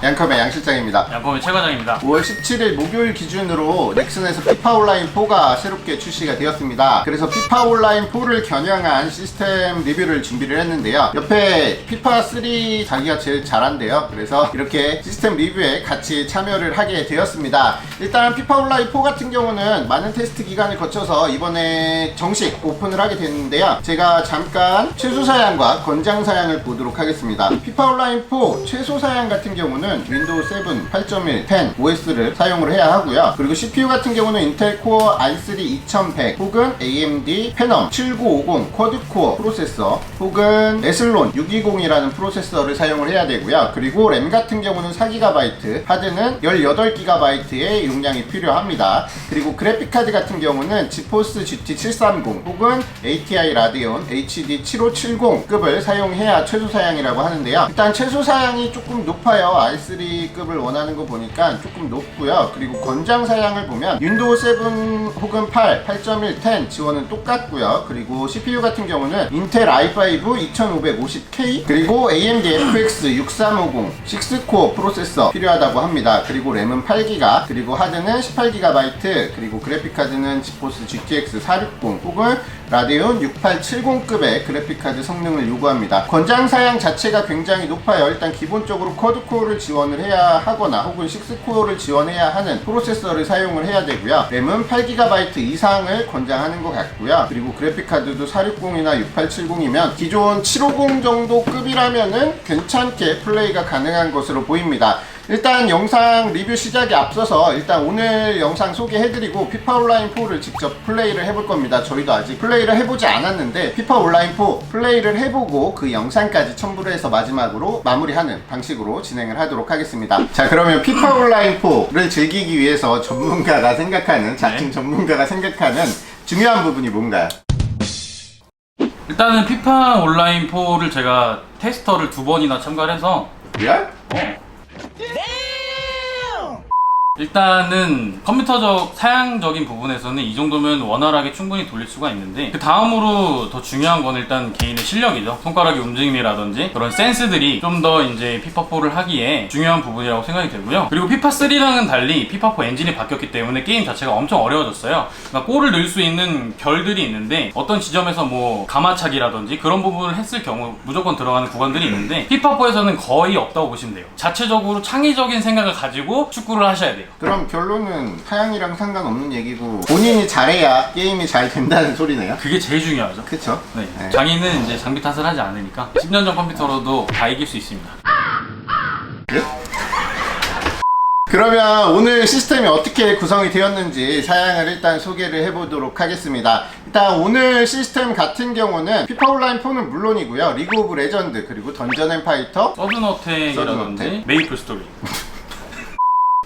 양컵의 양 실장입니다. 양kom의 최 과장입니다. 5월 17일 목요일 기준으로 넥슨에서 피파 온라인 4가 새롭게 출시가 되었습니다. 그래서 피파 온라인 4를 겨냥한 시스템 리뷰를 준비를 했는데요. 옆에 피파 3 자기가 제일 잘한대요. 그래서 이렇게 시스템 리뷰에 같이 참여를 하게 되었습니다. 일단 피파 온라인 4 같은 경우는 많은 테스트 기간을 거쳐서 이번에 정식 오픈을 하게 됐는데요. 제가 잠깐 최소 사양과 권장 사양을 보도록 하겠습니다. 피파 온라인 4 최소 사양 같은 경우는 윈도우 7, 8.1, 10 OS를 사용을 해야 하고요. 그리고 CPU 같은 경우는 인텔 코어 i3 2100 혹은 AMD 페넘 7950 쿼드코어 프로세서 혹은 에슬론 620이라는 프로세서를 사용을 해야 되고요. 그리고 램 같은 경우는 4GB, 하드는 18GB의 용량이 필요합니다. 그리고 그래픽 카드 같은 경우는 지포스 GT 730 혹은 ATI 라디온 HD 7570급을 사용해야 최소 사양이라고 하는데요. 일단 최소 사양이 조금 높아요. I3급을 원하는 거 보니까 조금 높고요. 그리고 권장 사양을 보면 윈도우 7 혹은 8, 8.1, 10 지원은 똑같고요. 그리고 CPU 같은 경우는 인텔 i5 2550K 그리고 AMD FX 6350 6코어 프로세서 필요하다고 합니다. 그리고 램은 8기가 그리고 하드는 18GB 그리고 그래픽 카드는 지포스 GTX 460 혹은 라데온 6870급의 그래픽 카드 성능을 요구합니다. 권장 사양 자체가 굉장히 높아요. 일단 기본적으로 쿼드코어를 지원을 해야 하거나 혹은 6코어를 지원해야 하는 프로세서를 사용을 해야 되고요. 램은 8GB 이상을 권장하는 것 같고요. 그리고 그래픽 카드도 460이나 6870이면 기존 750 정도 급이라면은 괜찮게 플레이가 가능한 것으로 보입니다. 일단 영상 리뷰 시작에 앞서서 일단 오늘 영상 소개해드리고 피파 온라인 4를 직접 플레이를 해볼 겁니다. 저희도 아직 플레이를 해보지 않았는데 피파 온라인 4 플레이를 해보고 그 영상까지 첨부를 해서 마지막으로 마무리하는 방식으로 진행을 하도록 하겠습니다. 자 그러면 피파 온라인 4를 즐기기 위해서 전문가가 생각하는 자칭 네. 전문가가 생각하는 중요한 부분이 뭔가요? 일단은 피파 온라인 4를 제가 테스터를 두 번이나 참가를 해서 리얼? 어. Yeah. 일단은 컴퓨터적 사양적인 부분에서는 이 정도면 원활하게 충분히 돌릴 수가 있는데 그 다음으로 더 중요한 건 일단 개인의 실력이죠. 손가락의 움직임이라든지 그런 센스들이 좀 더 이제 피파4를 하기에 중요한 부분이라고 생각이 되고요. 그리고 피파3랑은 달리 피파4 엔진이 바뀌었기 때문에 게임 자체가 엄청 어려워졌어요. 그러니까 골을 넣을 수 있는 결들이 있는데 어떤 지점에서 뭐 가마차기라든지 그런 부분을 했을 경우 무조건 들어가는 구간들이 있는데 피파4에서는 거의 없다고 보시면 돼요. 자체적으로 창의적인 생각을 가지고 축구를 하셔야 돼요 그럼 결론은 사양이랑 상관없는 얘기고 본인이 잘해야 게임이 잘 된다는 소리네요. 그게 제일 중요하죠 그쵸? 네. 네. 장인은 이제 장비 탓을 하지 않으니까 10년 전 컴퓨터로도 다 이길 수 있습니다. 그러면 오늘 시스템이 어떻게 구성이 되었는지 사양을 일단 소개를 해보도록 하겠습니다. 일단 오늘 시스템 같은 경우는 피파 온라인 4는 물론이고요. 리그 오브 레전드 그리고 던전 앤 파이터 서든어택이라든지 서든어택. 메이플 스토리.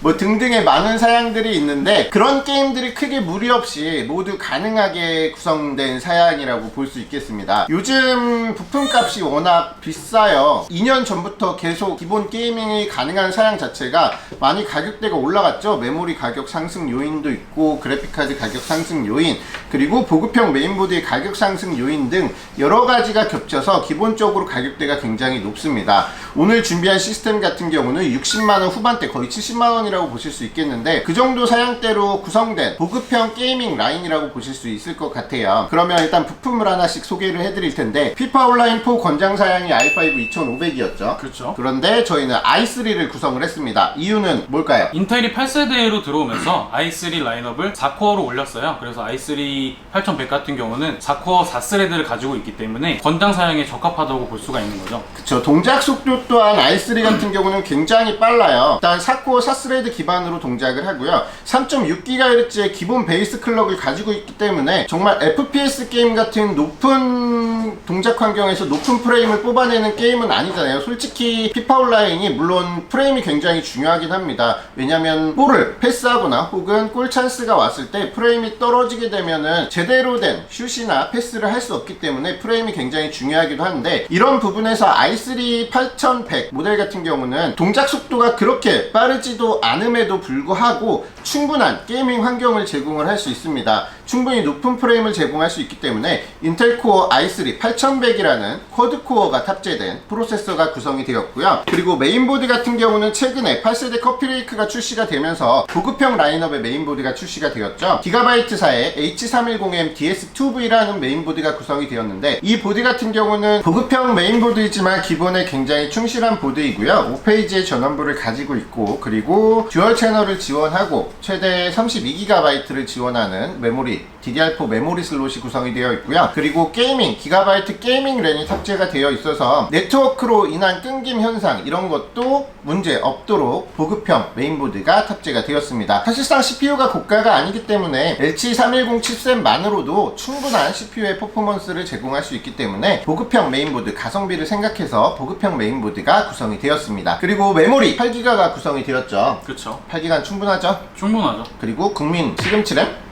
뭐 등등의 많은 사양들이 있는데 그런 게임들이 크게 무리 없이 모두 가능하게 구성된 사양이라고 볼 수 있겠습니다. 요즘 부품값이 워낙 비싸요. 2년 전부터 계속 기본 게이밍이 가능한 사양 자체가 많이 가격대가 올라갔죠. 메모리 가격 상승 요인도 있고 그래픽카드 가격 상승 요인 그리고 보급형 메인보드의 가격 상승 요인 등 여러 가지가 겹쳐서 기본적으로 가격대가 굉장히 높습니다. 오늘 준비한 시스템 같은 경우는 60만원 후반대 거의 70만원이라고 보실 수 있겠는데 그 정도 사양대로 구성된 보급형 게이밍 라인이라고 보실 수 있을 것 같아요. 그러면 일단 부품을 하나씩 소개를 해드릴 텐데 피파 온라인 4 권장 사양이 i5 2500이었죠. 그렇죠. 그런데 저희는 i3를 구성을 했습니다. 이유는 뭘까요? 인텔이 8세대로 들어오면서 i3 라인업을 4코어로 올렸어요. 그래서 i3 8100 같은 경우는 4코어 4스레드를 가지고 있기 때문에 권장 사양에 적합하다고 볼 수가 있는 거죠. 그쵸 동작 속도 또한 i3 같은 경우는 굉장히 빨라요. 일단 4코어 4스레드 기반으로 동작을 하고요. 3.6GHz의 기본 베이스 클럭을 가지고 있기 때문에 정말 FPS 게임 같은 높은 동작 환경에서 높은 프레임을 뽑아내는 게임은 아니잖아요. 솔직히 피파 온라인이 물론 프레임이 굉장히 중요하긴 합니다. 왜냐면 골을 패스하거나 혹은 골 찬스가 왔을 때 프레임이 떨어지게 되면은 제대로 된 슛이나 패스를 할 수 없기 때문에 프레임이 굉장히 중요하기도 한데 이런 부분에서 i3 8100 모델 같은 경우는 동작 속도가 그렇게 빠르지도 않음에도 불구하고 충분한 게이밍 환경을 제공을 할 수 있습니다. 충분히 높은 프레임을 제공할 수 있기 때문에 인텔 코어 i3 8100이라는 쿼드 코어가 탑재된 프로세서가 구성이 되었고요. 그리고 메인보드 같은 경우는 최근에 8세대 커피레이크가 출시가 되면서 고급형 라인업의 메인보드가 출시가 되었죠. 기가바이트사의 H310M DS2V라는 메인보드가 구성이 되었는데 이 보드 같은 경우는 고급형 메인보드이지만 기본에 굉장히 충 실한 보드이고요. 5페이지의 전원부를 가지고 있고 그리고 듀얼 채널을 지원하고 최대 32GB를 지원하는 메모리 DDR4 메모리 슬롯이 구성이 되어 있고요. 그리고 게이밍 기가바이트 게이밍 랜이 탑재가 되어 있어서 네트워크로 인한 끊김 현상 이런 것도 문제 없도록 보급형 메인보드가 탑재가 되었습니다. 사실상 CPU가 고가가 아니기 때문에 LG310 칩셋만으로도 충분한 CPU의 퍼포먼스를 제공할 수 있기 때문에 보급형 메인보드 가성비를 생각해서 보급형 메인보드가 구성이 되었습니다. 그리고 메모리 8기가가 구성이 되었죠. 그쵸. 8기가 충분하죠. 충분하죠. 그리고 국민 시금치 램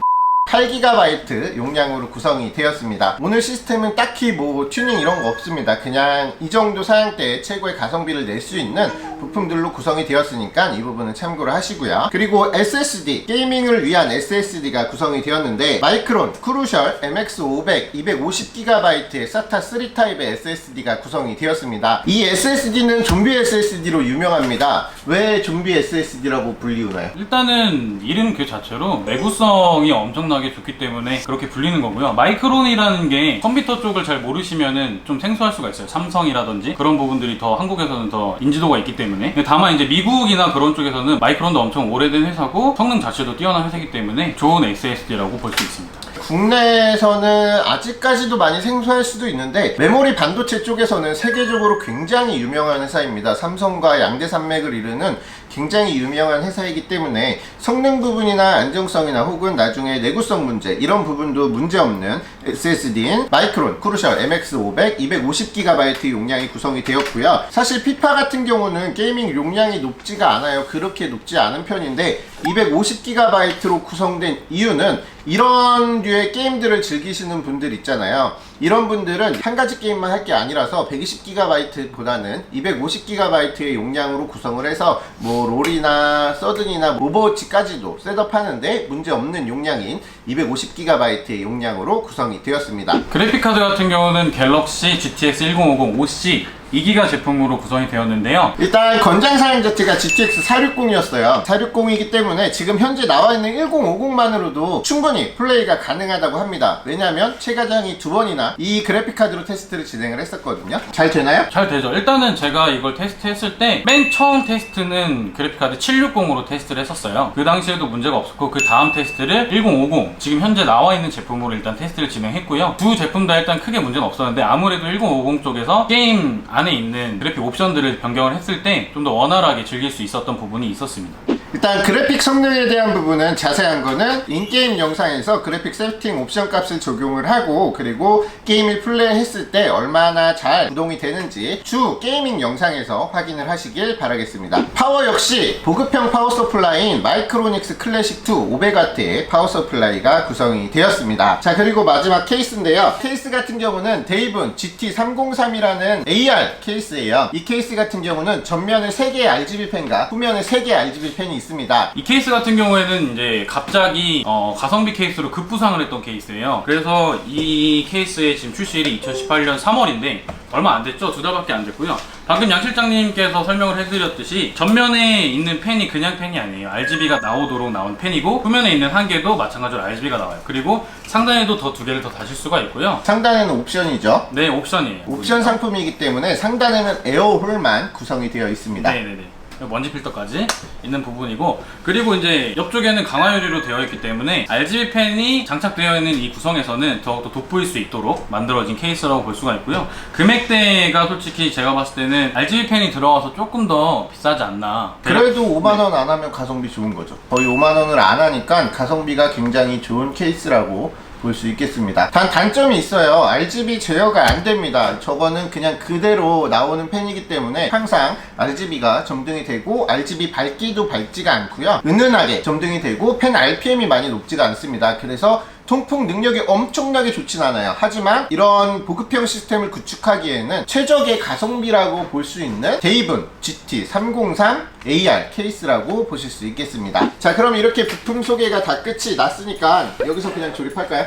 8GB 용량으로 구성이 되었습니다. 오늘 시스템은 딱히 뭐 튜닝 이런 거 없습니다. 그냥 이 정도 사양대에 최고의 가성비를 낼 수 있는 부품들로 구성이 되었으니까 이 부분은 참고를 하시고요. 그리고 SSD, 게이밍을 위한 SSD가 구성이 되었는데 마이크론, 크루셜, MX500, 250GB의 SATA 3 타입의 SSD가 구성이 되었습니다. 이 SSD는 좀비 SSD로 유명합니다. 왜 좀비 SSD라고 불리우나요? 일단은 이름 그 자체로 내구성이 엄청나게 좋기 때문에 그렇게 불리는 거고요. 마이크론이라는 게 컴퓨터 쪽을 잘 모르시면은 좀 생소할 수가 있어요. 삼성이라든지 그런 부분들이 더 한국에서는 더 인지도가 있기 때문에. 근데 다만 이제 미국이나 그런 쪽에서는 마이크론도 엄청 오래된 회사고 성능 자체도 뛰어난 회사이기 때문에 좋은 SSD라고 볼 수 있습니다. 국내에서는 아직까지도 많이 생소할 수도 있는데 메모리 반도체 쪽에서는 세계적으로 굉장히 유명한 회사입니다. 삼성과 양대 산맥을 이루는 굉장히 유명한 회사이기 때문에 성능 부분이나 안정성이나 혹은 나중에 내구성 문제 이런 부분도 문제없는 SSD인 마이크론 크루셜 MX500 250GB 용량이 구성이 되었고요. 사실 피파 같은 경우는 게이밍 용량이 높지가 않아요. 그렇게 높지 않은 편인데 250GB로 구성된 이유는 이런 류의 게임들을 즐기시는 분들 있잖아요. 이런 분들은 한 가지 게임만 할 게 아니라서 120GB보다는 250GB의 용량으로 구성을 해서 뭐 롤이나 서든이나 오버워치까지도 셋업하는데 문제 없는 용량인 250GB의 용량으로 구성이 되었습니다. 그래픽카드 같은 경우는 갤럭시 GTX 1050 5C 2기가 제품으로 구성이 되었는데요. 일단 건장 사양 자체가 GTX 460이었어요. 460이기 때문에 지금 현재 나와 있는 1050만으로도 충분히 플레이가 가능하다고 합니다. 왜냐하면 최 과장이 두 번이나 이 그래픽 카드로 테스트를 진행을 했었거든요. 잘 되나요? 잘 되죠. 일단은 제가 이걸 테스트했을 때 맨 처음 테스트는 그래픽 카드 760으로 테스트를 했었어요. 그 당시에도 문제가 없었고 그 다음 테스트를 1050 지금 현재 나와 있는 제품으로 일단 테스트를 진행했고요. 두 제품 다 일단 크게 문제는 없었는데 아무래도 1050 쪽에서 게임 안에 있는 그래픽 옵션들을 변경을 했을 때 좀 더 원활하게 즐길 수 있었던 부분이 있었습니다. 일단 그래픽 성능에 대한 부분은 자세한 거는 인게임 영상에서 그래픽 세팅 옵션 값을 적용을 하고 그리고 게임을 플레이했을 때 얼마나 잘 구동이 되는지 주 게이밍 영상에서 확인을 하시길 바라겠습니다. 파워 역시 보급형 파워 서플라이인 마이크로닉스 클래식 2 500W의 파워 서플라이가 구성이 되었습니다. 자 그리고 마지막 케이스인데요. 케이스 같은 경우는 데이븐 GT303이라는 AR 케이스예요. 이 케이스 같은 경우는 전면에 3개의 RGB 펜과 후면에 3개의 RGB 펜이 있습니다. 이 케이스 같은 경우에는 이제 갑자기 어, 가성비 케이스로 급부상을 했던 케이스예요. 그래서 이 케이스의 지금 출시일이 2018년 3월인데 얼마 안 됐죠? 두 달밖에 안 됐고요. 방금 양 실장님께서 설명을 해드렸듯이 전면에 있는 펜이 그냥 펜이 아니에요. RGB가 나오도록 나온 펜이고 후면에 있는 한 개도 마찬가지로 RGB가 나와요. 그리고 상단에도 더 두 개를 더 다실 수가 있고요. 상단에는 옵션이죠. 네, 옵션이에요. 옵션 상품이기 때문에 상단에는 에어홀만 구성이 되어 있습니다. 네네네. 먼지 필터까지 있는 부분이고 그리고 이제 옆쪽에는 강화 유리로 되어 있기 때문에 RGB 펜이 장착되어 있는 이 구성에서는 더욱더 돋보일 수 있도록 만들어진 케이스라고 볼 수가 있고요. 금액대가 솔직히 제가 봤을 때는 RGB 펜이 들어가서 조금 더 비싸지 않나. 그래도 5만원 안 하면 가성비 좋은 거죠. 거의 5만원을 안 하니까 가성비가 굉장히 좋은 케이스라고 볼 수 있겠습니다. 단 단점이 있어요. RGB 제어가 안 됩니다. 저거는 그냥 그대로 나오는 펜이기 때문에 항상 RGB가 점등이 되고 RGB 밝기도 밝지가 않고요. 은은하게 점등이 되고 펜 RPM이 많이 높지가 않습니다. 그래서 통풍 능력이 엄청나게 좋진 않아요. 하지만 이런 보급형 시스템을 구축하기에는 최적의 가성비라고 볼 수 있는 데이븐 GT 303 AR 케이스라고 보실 수 있겠습니다. 자, 그럼 이렇게 부품 소개가 다 끝이 났으니까 여기서 그냥 조립할까요?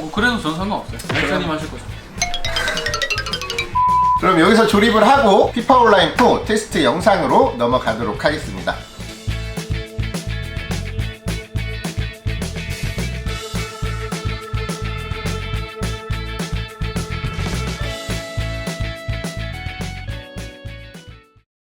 뭐 그래도 저는 상관없어요. 렉사님 하실 거죠. 그럼 여기서 조립을 하고 피파 온라인 4 테스트 영상으로 넘어가도록 하겠습니다.